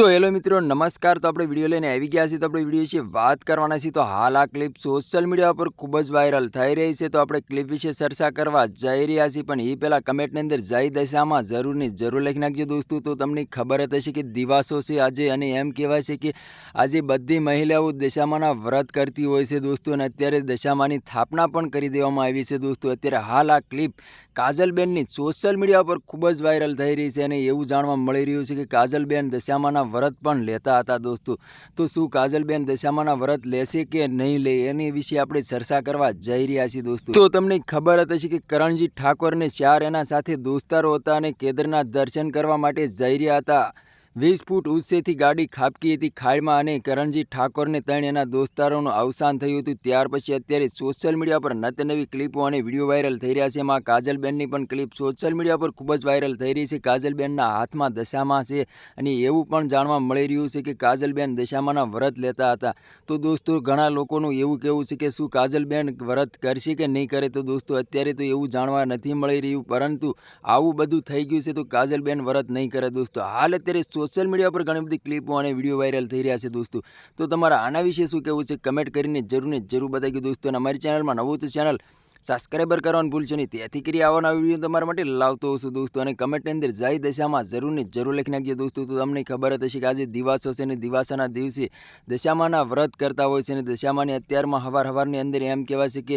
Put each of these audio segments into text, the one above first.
તો હેલો મિત્રો, નમસ્કાર. તો આપણે વીડિયો લઈને આવી ગયા છીએ. તો આપણે વીડિયો વિશે વાત કરવાના છીએ. તો હાલ આ ક્લિપ સોશિયલ મીડિયા પર ખૂબ જ વાયરલ થઈ રહી છે. તો આપણે ક્લિપ વિશે ચર્ચા કરવા જઈ રહ્યા છીએ. પણ એ પહેલાં કમેન્ટની અંદર જઈ દશામાં જરૂરની જરૂર લખી નાખજો દોસ્તો. તો તમને ખબર જ હશે કે દિવાસો છે આજે. અને એમ કહેવાય છે કે આજે બધી મહિલાઓ દશામાના વ્રત કરતી હોય છે દોસ્તો. અને અત્યારે દશામાની સ્થાપના પણ કરી દેવામાં આવી છે દોસ્તો. અત્યારે હાલ આ ક્લિપ કાજલબેનની સોશિયલ મીડિયા પર ખૂબ જ વાયરલ થઈ રહી છે. અને એવું જાણવા મળી રહ્યું છે કે કાજલબેન દશામાના વ્રત પણ લેતા હતા દોસ્તો. તો શું કાજલબેન દશામાના વ્રત લેશે કે નહીં લે, એની વિશે આપણે ચર્ચા કરવા જઈ રહ્યા છીએ દોસ્તો. તો તમને ખબર હતી કે કરણજી ઠાકોરને ચાર એના સાથે દોસ્તારો હતા અને કેદારનાથ દર્શન કરવા માટે જઈ રહ્યા હતા. વીસ ફૂટ ઉચ્ચેથી ગાડી ખાબકી હતી ખાડમાં અને કરણજી ઠાકોરને ત્રણ એના દોસ્તારોનું અવસાન થયું હતું. ત્યાર પછી અત્યારે સોશિયલ મીડિયા પર નત નવી ક્લિપો અને વીડિયો વાયરલ થઈ રહ્યા છે. એમાં કાજલબેનની પણ ક્લિપ સોશિયલ મીડિયા પર ખૂબ જ વાયરલ થઈ રહી છે. કાજલબેનના હાથમાં દશામાં છે અને એવું પણ જાણવા મળી રહ્યું છે કે કાજલબેન દશામાના વ્રત લેતા હતા. તો દોસ્તો, ઘણા લોકોનું એવું કહેવું છે કે શું કાજલબેન વ્રત કરશે કે નહીં કરે? તો દોસ્તો, અત્યારે તો એવું જાણવા નથી મળી રહ્યું. પરંતુ આવું બધું થઈ ગયું છે તો કાજલબેન વ્રત નહીં કરે દોસ્તો. હાલ અત્યારે સોશિયલ મીડિયા પર ઘણી બધી ક્લિપો અને વીડિયો વાયરલ થઈ રહ્યા છે દોસ્તો. તો તમારા આના વિશે શું કહેવું છે? કમેન્ટ કરીને જરૂર ને જરૂર બતાવી દોસ્તો અને અમારી ચેનલમાં નવું તો ચેનલ સબસ્ક્રાઈબર કરવાનું ભૂલશો નહીં. તેથી કરી આવવાના વીડિયો તમારા માટે લાવતો હશું દોસ્તો અને કમેન્ટની અંદર જય દશામાં જરૂર ને જરૂર લખી નાખજો દોસ્તો. તો તમને ખબર જ હશે કે આજે દિવાસો છે અને દિવાસાના દિવસે દશામાના વ્રત કરતા હોય છે અને દશામાની અત્યારમાં હવાર હવારની અંદર એમ કહેવાય છે કે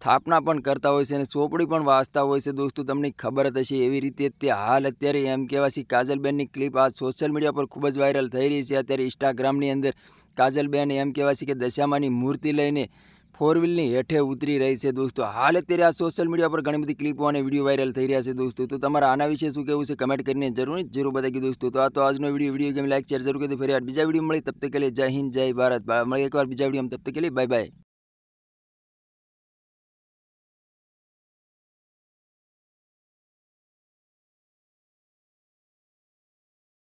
સ્થાપના પણ કરતા હોય છે અને ચોપડી પણ વાંચતા હોય છે. દોસ્તો, તમને ખબર જ હશે, એવી રીતે તે હાલ અત્યારે એમ કહેવાશે કાજલબેનની ક્લિપ આ સોશિયલ મીડિયા પર ખૂબ જ વાયરલ થઈ રહી છે. અત્યારે ઇન્સ્ટાગ્રામની અંદર કાજલબેન એમ કહેવાશે કે દશામાની મૂર્તિ લઈને ફોર વ્હીલની હેઠે ઉતરી રહી છે. દોસ્તો, હાલ અત્યારે આ સોશિયલ મીડિયા પર ઘણી બધી ક્લિપો અને વીડિયો વાયરલ થઈ રહ્યા છે દોસ્તો. તો તમારા આના વિશે શું કહેવું છે? કમેન્ટ કરીને જરૂર જરૂર બતાવી દોસ્તો. તો આ તો આજનો video video game like share જરૂર કરી ફરી બીજા વીડિયો મળી, તબ તક કે જય હિન્દ, જય ભારત. મળે એકવાર બીજા વીડિયો તબ તક કે બાય બાય